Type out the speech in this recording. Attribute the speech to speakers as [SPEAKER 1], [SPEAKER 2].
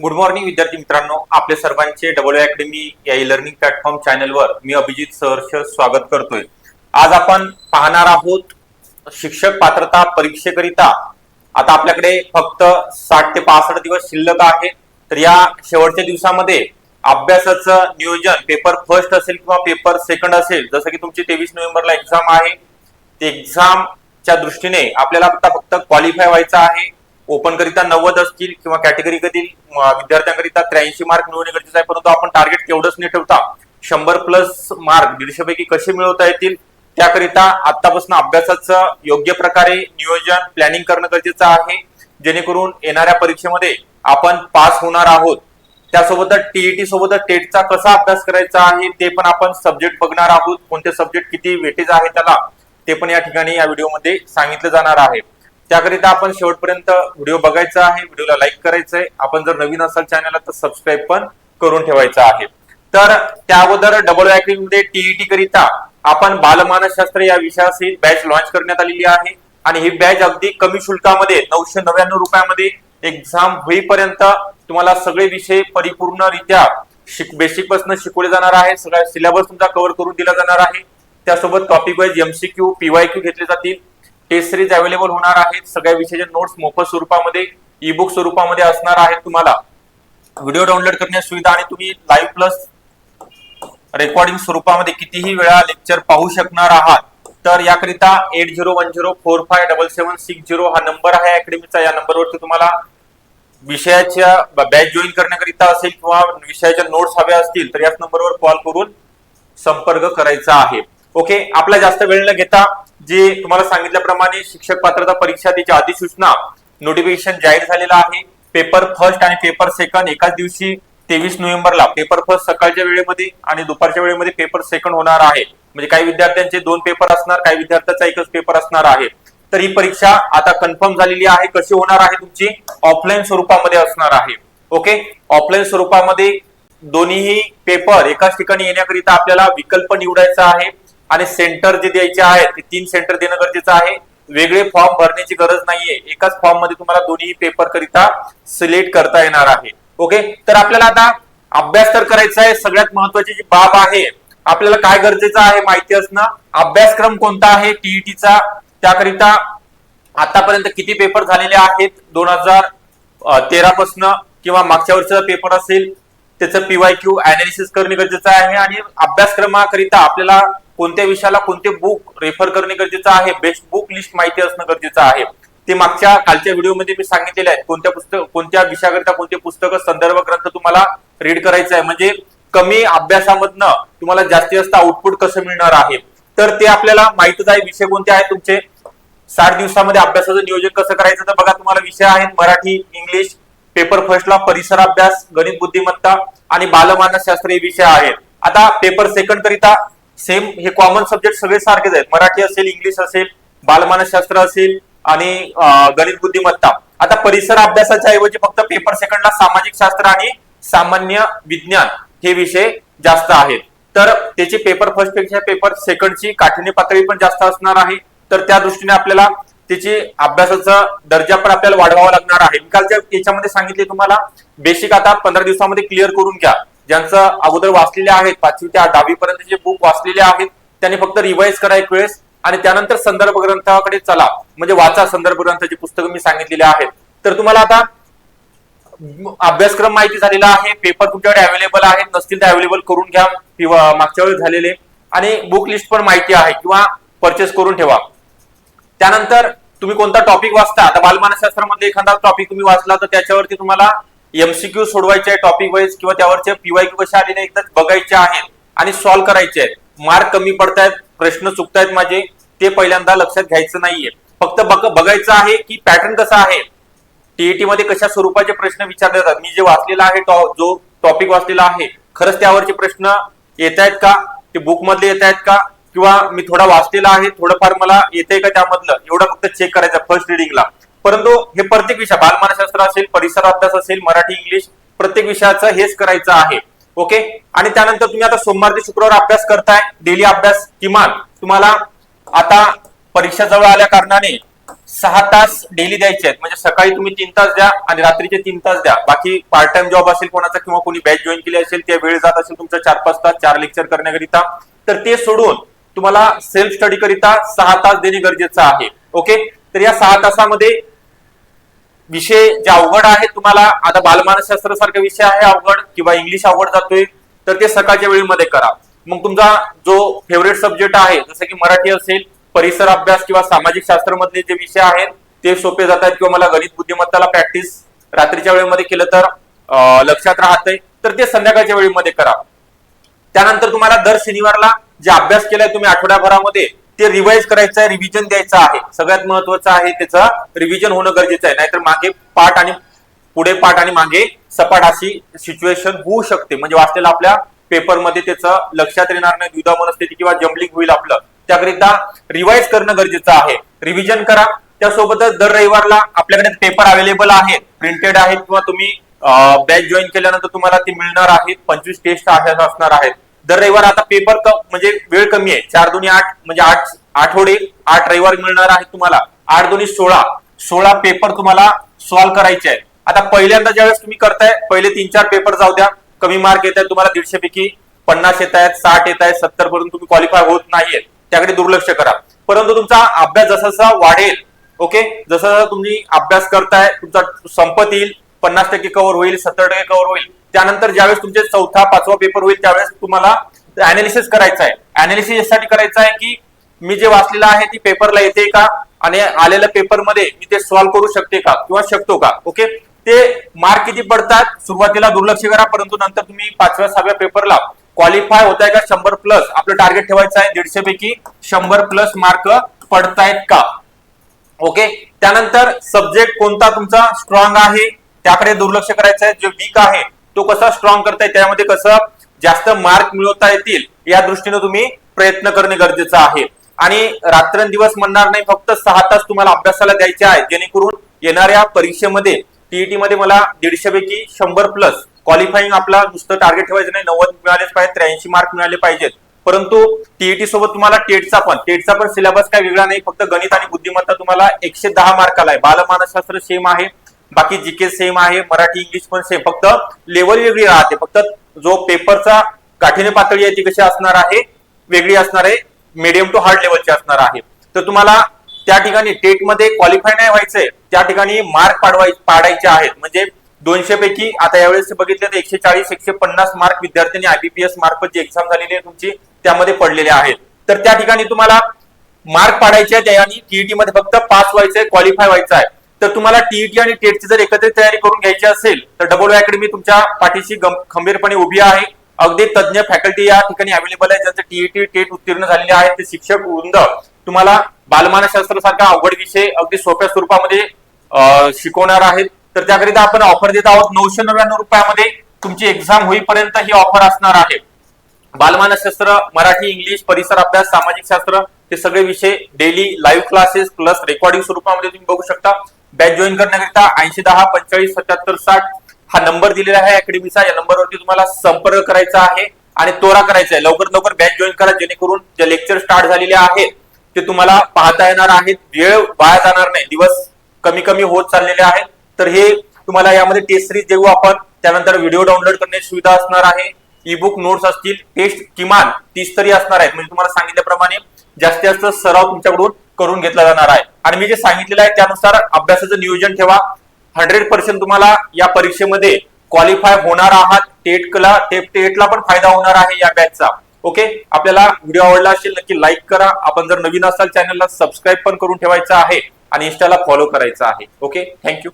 [SPEAKER 1] Good morning विद्यार्थी मित्रांनो. आपले सर्वांचे डब्ल्यू अकॅडमी या ई लर्निंग प्लॅटफॉर्म चॅनलवर मी अभिजित सहर्ष स्वागत करतोय. आज आपण पाहणार आहोत शिक्षक पात्रता परीक्षेकरिता. आता आपल्याकडे फक्त साठ ते पासष्ट दिवस शिल्लक आहे. तर या शेवटच्या दिवसामध्ये अभ्यासाचं नियोजन पेपर फर्स्ट असेल किंवा पेपर सेकंड असेल जसं की तुमची तेवीस नोव्हेंबरला एक्झाम आहे. ते एक्झामच्या दृष्टीने आपल्याला आता फक्त क्वालिफाय व्हायचं आहे. ओपन करिता नव्वद असतील किंवा कॅटेगरी कधील विद्यार्थ्यांकरिता त्र्याऐंशी मार्क मिळवणे गरजेचं आहे परंतु आपण टार्गेट तेवढंच नाही ठेवता शंभर प्लस मार्क दीडशे पैकी कसे मिळवता येतील त्याकरिता आतापासून अभ्यासाचं योग्य प्रकारे नियोजन प्लॅनिंग करणं गरजेचं आहे. जेणेकरून येणाऱ्या परीक्षेमध्ये आपण पास होणार आहोत. त्यासोबतच टीईटी सोबतच टेटचा कसा अभ्यास करायचा आहे ते पण आपण सब्जेक्ट बघणार आहोत. कोणते सब्जेक्ट किती वेटेज आहे त्याला ते पण या ठिकाणी या व्हिडिओमध्ये सांगितलं जाणार आहे. त्याकरिता आपण शेवटपर्यंत व्हिडिओ बघायचा आहे व्हिडिओला लाईक करायचंय. आपण जर नवीन असाल चॅनलला तर सबस्क्राईब पण करून ठेवायचं आहे. तर त्या अगोदर डबलमध्ये टीईटी करिता आपण बालमानसशास्त्र या विषयाशी बॅच लॉन्च करण्यात आलेली आहे. आणि ही बॅच अगदी कमी शुल्कामध्ये नऊशे नव्याण्णव रुपयामध्ये एक्झाम होईपर्यंत तुम्हाला सगळे विषय परिपूर्णरित्या शिक बेसिकपासून शिकवले जाणार आहे. सगळा सिलेबस तुमचा कव्हर करून दिला जाणार आहे. त्यासोबत टॉपिक वाईज एमसीक्यू पीवायक्यू घेतले जातील. टेस्ट सिरीज अवेलेबल होणार आहेत. सगळ्या विषयाचे नोट्स मोफत स्वरूपामध्ये ई बुक स्वरूपामध्ये असणार आहेत तुम्हाला. व्हिडिओ डाउनलोड करण्याची सुविधा आणि तुम्ही लाईव्ह प्लस रेकॉर्डिंग स्वरूपामध्ये कितीही वेळा लेक्चर पाहू शकणार आहात. तर याकरिता eight zero one zero four five double seven six zero हा नंबर आहे अकॅडमीचा या नंबरवरती तुम्हाला विषयाच्या बॅच जॉईन करण्याकरिता असेल किंवा विषयाच्या नोट्स हव्या असतील तर याच नंबरवर कॉल करून संपर्क करायचा आहे. ओके आपला जास्त वेळ न घेता जे तुम्हाला सांगितल्याप्रमाणे शिक्षक पात्रता परीक्षा त्याची अधिसूचना नोटिफिकेशन जाहीर झालेलं आहे. पेपर फर्स्ट आणि पेपर सेकंड एकाच दिवशी तेवीस नोव्हेंबरला पेपर फर्स्ट सकाळच्या वेळेमध्ये आणि दुपारच्या वेळेमध्ये पेपर सेकंड होणार आहे. म्हणजे काही विद्यार्थ्यांचे दोन पेपर असणार काही विद्यार्थ्यांचा एकच पेपर असणार आहे. तर ही परीक्षा आता कन्फर्म झालेली आहे. कशी होणार आहे तुमची? ऑफलाईन स्वरूपामध्ये असणार आहे. ओके? ऑफलाईन स्वरूपामध्ये दोन्हीही पेपर एकाच ठिकाणी येण्याकरिता आपल्याला विकल्प निवडायचा आहे. आणि सेंटर जे द्यायचे आहेत ते तीन सेंटर देणं गरजेचं आहे. वेगळे फॉर्म भरण्याची गरज नाहीये. एकाच फॉर्ममध्ये तुम्हाला दोन्ही पेपर करिता सिलेक्ट करता येणार आहे. ओके तर आपल्याला आता अभ्यास तर करायचा आहे. सगळ्यात महत्वाची जी बाब आहे आपल्याला काय गरजेचं आहे माहिती असणं. अभ्यासक्रम कोणता आहे? टीईटीचा त्याकरिता आतापर्यंत किती पेपर झालेले आहेत? दोन हजार तेरा पासन किंवा मागच्या वर्षीचा पेपर असेल त्याचं पीवाय क्यू अनालिसिस करणे गरजेचं आहे. आणि अभ्यासक्रमाकरिता आपल्याला कोणत्या विषयाला कोणते बुक रेफर करणे गरजेचं आहे बेस्ट बुक लिस्ट माहिती असणं गरजेचं आहे. ते मागच्या कालच्या व्हिडिओमध्ये मी सांगितलेले आहेत कोणत्या पुस्तक कोणत्या विषयाकरिता कोणते पुस्तक संदर्भ ग्रंथ तुम्हाला रीड करायचं आहे. म्हणजे कमी अभ्यासामधनं तुम्हाला जास्तीत जास्त आउटपुट कसं मिळणार आहे? तर ते आपल्याला माहितच आहे विषय कोणते आहेत तुमचे? साठ दिवसामध्ये अभ्यासाचं नियोजन कसं करायचं? तर बघा तुम्हाला विषय आहेत मराठी इंग्लिश पेपर फर्स्टला परिसर अभ्यास गणित बुद्धिमत्ता आणि बालमानसशास्त्र हे विषय आहेत. आता पेपर सेकंड करिता सेम हे कॉमन सब्जेक्ट सगळे सारखेच आहेत. मराठी असेल इंग्लिश असेल बालमानसशास्त्र असेल आणि गणित बुद्धिमत्ता. आता परिसर अभ्यासाच्या ऐवजी फक्त पेपर सेकंडला सामाजिक शास्त्र आणि सामान्य विज्ञान हे विषय जास्त आहेत. तर त्याची पेपर फर्स्टपेक्षा पेपर सेकंडची काठिण्य पातळी पण जास्त असणार आहे. तर त्या दृष्टीने आपल्याला त्याची अभ्यासाचा दर्जा पण आपल्याला वाढवावा लागणार आहे. मी कालच्या याच्यामध्ये सांगितले तुम्हाला. बेसिक आता पंधरा दिवसामध्ये क्लिअर करून घ्या. ज्यांचं अगोदर वाचलेले आहेत पाचवी ते दहावी पर्यंत जे बुक वाचलेले आहेत त्यांनी फक्त रिवाइज करा एक वेळेस आणि त्यानंतर संदर्भ ग्रंथाकडे चला. म्हणजे वाचा संदर्भ ग्रंथाची पुस्तकं मी सांगितलेली आहेत. तर तुम्हाला आता अभ्यासक्रम माहिती झालेला आहे पेपर तुमच्याकडे अवेलेबल आहेत नसतील तर अवेलेबल करून घ्या किंवा मागच्या वेळेस झालेले. आणि बुक लिस्ट पण माहिती आहे किंवा परचेस करून ठेवा. त्यानंतर तुम्ही कोणता टॉपिक वाचता? आता बालमानसशास्त्रामध्ये एखादा टॉपिक तुम्ही वाचला तर त्याच्यावरती तुम्हाला एमसीक्यू सोडवायचे आहे टॉपिक वाईज किंवा त्यावरचे पीवायक्यू कसे आलेले एकदा बघायचे आहेत आणि सॉल्व्ह करायचे आहेत. मार्क कमी पडतायत प्रश्न चुकतायत माझे ते पहिल्यांदा लक्षात घ्यायचं नाहीये. फक्त बघायचं आहे की पॅटर्न कसा आहे. टीईटी मध्ये कशा स्वरूपाचे प्रश्न विचारले जातात. मी जे वाचलेला आहे जो टॉपिक वाचलेला आहे खरंच त्यावरचे प्रश्न येत आहेत का? ते बुक मधले येत आहेत का? किंवा मी थोडा वाचलेला आहे थोडंफार मला येतंय का त्यामधलं? एवढं फक्त चेक करायचं फर्स्ट रिडिंगला परंतु हे प्रत्येक विषय बालमानशास्त्र असेल परिसर अभ्यास असेल मराठी इंग्लिश प्रत्येक विषयाचं हेच करायचं आहे. ओके? आणि त्यानंतर तुम्ही आता सोमवार ते शुक्रवार अभ्यास करताय डेली अभ्यास किमान तुम्हाला आता परीक्षा जवळ आल्या कारणाने सहा तास डेली द्यायचे आहेत. म्हणजे सकाळी तुम्ही तीन तास द्या आणि रात्रीचे तीन तास द्या. बाकी पार्ट टाइम जॉब असेल कोणाचा किंवा कोणी बॅच जॉईन केली असेल त्या वेळ जात असेल तुमचा चार पाच तास चार लेक्चर करण्याकरिता तर ते सोडून तुम्हाला सेल्फ स्टडी करिता सहा तास देणे गरजेचं आहे. ओके? तर या सहा तासामध्ये विषय जे अवघड आहेत तुम्हाला आता बालमानसशास्त्र सारखा विषय आहे अवघड किंवा इंग्लिश अवघड जातोय तर ते सकाळच्या वेळेमध्ये करा. मग तुमचा जो फेवरेट सब्जेक्ट आहे जसं की मराठी असेल परिसर अभ्यास किंवा सामाजिक शास्त्र मधले जे विषय आहेत ते सोपे जातात किंवा मला गणित बुद्धिमत्ताला प्रॅक्टिस रात्रीच्या वेळेमध्ये केलं तर लक्षात राहतंय तर ते संध्याकाळच्या वेळेमध्ये करा. त्यानंतर तुम्हाला दर शनिवारला जे अभ्यास केलाय तुम्ही आठवड्याभरामध्ये ते रिवाइज करायचं आहे रिव्हिजन द्यायचं आहे. सगळ्यात महत्वाचं आहे त्याचं रिव्हिजन होणं गरजेचं आहे. नाहीतर मागे पाठ आणि पुढे पाठ आणि मागे सपाट अशी सिच्युएशन होऊ शकते. म्हणजे वाचलेलं आपल्या पेपरमध्ये त्याचं लक्षात येणार नाही दुधा मनस्थिती किंवा जम्बलिंग होईल आपलं. त्याकरिता रिवाइज करणं गरजेचं आहे. रिव्हिजन करा. त्यासोबतच दर रविवारला आपल्याकडे पेपर अवेलेबल आहेत. प्रिंटेड आहेत किंवा तुम्ही बॅच जॉईन केल्यानंतर तुम्हाला ते मिळणार आहेत. पंचवीस टेस्ट असणार आहेत. दर रविवार आता पेपर म्हणजे वेळ कमी आहे. चार दोन्ही आठ म्हणजे आठ आठवडे आठ रविवार मिळणार आहे तुम्हाला. आठ दोन्ही सोळा सोळा पेपर तुम्हाला सॉल्व्ह करायचे आहे आता पहिल्यांदा ज्यावेळेस तुम्ही करताय पहिले तीन चार पेपर जाऊ द्या. कमी मार्क येत आहेत तुम्हाला दीडशे पैकी पन्नास येत आहेत साठ येत आहेत सत्तर पर्यंत तुम्ही क्वालिफाय होत नाहीये. त्याकडे दुर्लक्ष करा. परंतु तुमचा अभ्यास जसा जसा वाढेल ओके जसा जसा तुम्ही अभ्यास करताय तुमचा संपत येईल पन्नास टक्के कव्हर होईल सत्तर टक्के कव्हर होईल. त्यानंतर ज्यावेळेस तुमचे चौथा पाचवा पेपर होईल त्यावेळेस तुम्हाला अनालिसिस करायचं आहे. अनालिसिस यासाठी करायचं आहे की मी जे वाचलेलं आहे ती पेपरला येते का? आणि आलेल्या पेपरमध्ये मी ते सॉल्व्ह करू शकते का? किंवा शकतो का? ओके ते मार्क किती पडतात? सुरुवातीला दुर्लक्ष करा परंतु नंतर तुम्ही पाचव्या सहाव्या पेपरला क्वालिफाय होत आहे का? शंभर प्लस आपलं टार्गेट ठेवायचं आहे दीडशे पैकी. शंभर प्लस मार्क पडतायत का? ओके त्यानंतर सब्जेक्ट कोणता तुमचा स्ट्रॉंग आहे? त्याकडे दुर्लक्ष करायचं आहे जो वीक आहे तो कसा स्ट्रॉंग करताय त्यामध्ये कसं जास्त मार्क मिळवता येतील या दृष्टीने तुम्ही प्रयत्न करणे गरजेचं आहे. आणि रात्रंदिवस म्हणणार नाही फक्त सहा तास तुम्हाला अभ्यासाला द्यायचे आहे. जेणेकरून येणाऱ्या परीक्षेमध्ये टीईटी मध्ये मला दीडशे पैकी शंभर प्लस क्वालिफाईंग आपला नुसतं टार्गेट ठेवायचं नाही. नव्वद मिळालेच पाहिजे त्र्याऐंशी मार्क मिळाले पाहिजेत. परंतु टीईटी सोबत तुम्हाला टेटचा पण टेटचा पण सिलेबस काय वेगळा नाही. फक्त गणित आणि बुद्धिमत्ता तुम्हाला एकशे दहा मार्काला आहे बालमानसशास्त्र सेम आहे. बाकी जीके सेम आहे मराठी इंग्लिश पण सेम फक्त लेवल वेगळी राहते. फक्त जो पेपरचा काठीण्य पातळी आहे ती कशी असणार आहे वेगळी असणार आहे मिडियम टू हार्ड लेवलची असणार आहे. तर तुम्हाला त्या ठिकाणी टेटमध्ये क्वालिफाय नाही व्हायचंय त्या ठिकाणी मार्क पाडवाय पाडायचे आहेत. म्हणजे दोनशे पैकी आता यावेळेस बघितलं तर एकशे चाळीस एकशे पन्नास मार्क विद्यार्थ्यांनी आयबीपीएस मार्फत जी एक्झाम झालेली आहे तुमची त्यामध्ये पडलेले आहेत. तर त्या ठिकाणी तुम्हाला मार्क पाडायचे आहेत आणि टीईटी मध्ये फक्त पास व्हायचंय क्वालिफाय व्हायचं आहे तर तुम्हाला टीईटी आणि टेटची जर एकत्रित तयारी करून घ्यायची असेल तर डबल अकॅडमी तुमच्या पाठीशी खंबीरपणे उभी आहे. अगदी तज्ज्ञ फॅकल्टी या ठिकाणी अवेलेबल आहे ज्यांचे टीईटी टेट उत्तीर्ण झालेले आहेत. ते शिक्षक वृंद तुम्हाला बालमानसशास्त्र सारखा अवघड विषय अगदी सोप्या स्वरूपामध्ये शिकवणार आहेत. तर त्याकरिता आपण ऑफर देत आहोत. नऊशे नव्याण्णव रुपयामध्ये तुमची एक्झाम होईपर्यंत ही ऑफर असणार आहे. बालमानसशास्त्र मराठी इंग्लिश परिसर अभ्यास सामाजिक शास्त्र हे सगळे विषय daily live classes plus recording स्वरूपामध्ये तुम्ही बघू शकता. बॅच जॉईन करण्याकरिता ऐंशी दहा पंचेचाळीस सत्याहत्तर साठ हा नंबर दिलेला आहे. अकॅडमीचा या नंबरवरती तुम्हाला संपर्क करायचा आहे आणि तोरा करायचा आहे. लवकर लवकर बॅच जॉईन करा जेणेकरून जे लेक्चर स्टार्ट झालेले आहेत ते तुम्हाला पाहता येणार आहेत. वेळ वाया जाणार नाही. दिवस कमी कमी होत चाललेले आहेत. तर हे तुम्हाला यामध्ये टेस्ट सिरीज देऊ आपण. त्यानंतर व्हिडिओ डाउनलोड करण्याची सुविधा असणार आहे. ई बुक नोट्स असतील. टेस्ट किमान तीस तरी असणार आहेत. म्हणजे तुम्हाला सांगितल्याप्रमाणे जास्तीत जास्त सराव तुमच्याकडून करून घेतला जाणार आहे. आणि मी जे सांगितलेलं आहे त्यानुसार अभ्यासाचं नियोजन ठेवा. हंड्रेड पर्सेंट तुम्हाला या परीक्षेमध्ये क्वालिफाय होणार आहात. टेटला टेटला पण फायदा होणार आहे या बॅचचा ओके आपल्याला व्हिडिओ आवडला असेल नक्की लाईक करा. आपण जर नवीन असाल चॅनलला सबस्क्राईब पण करून ठेवायचं आहे आणि इंस्टाला फॉलो करायचं आहे. Okay thank you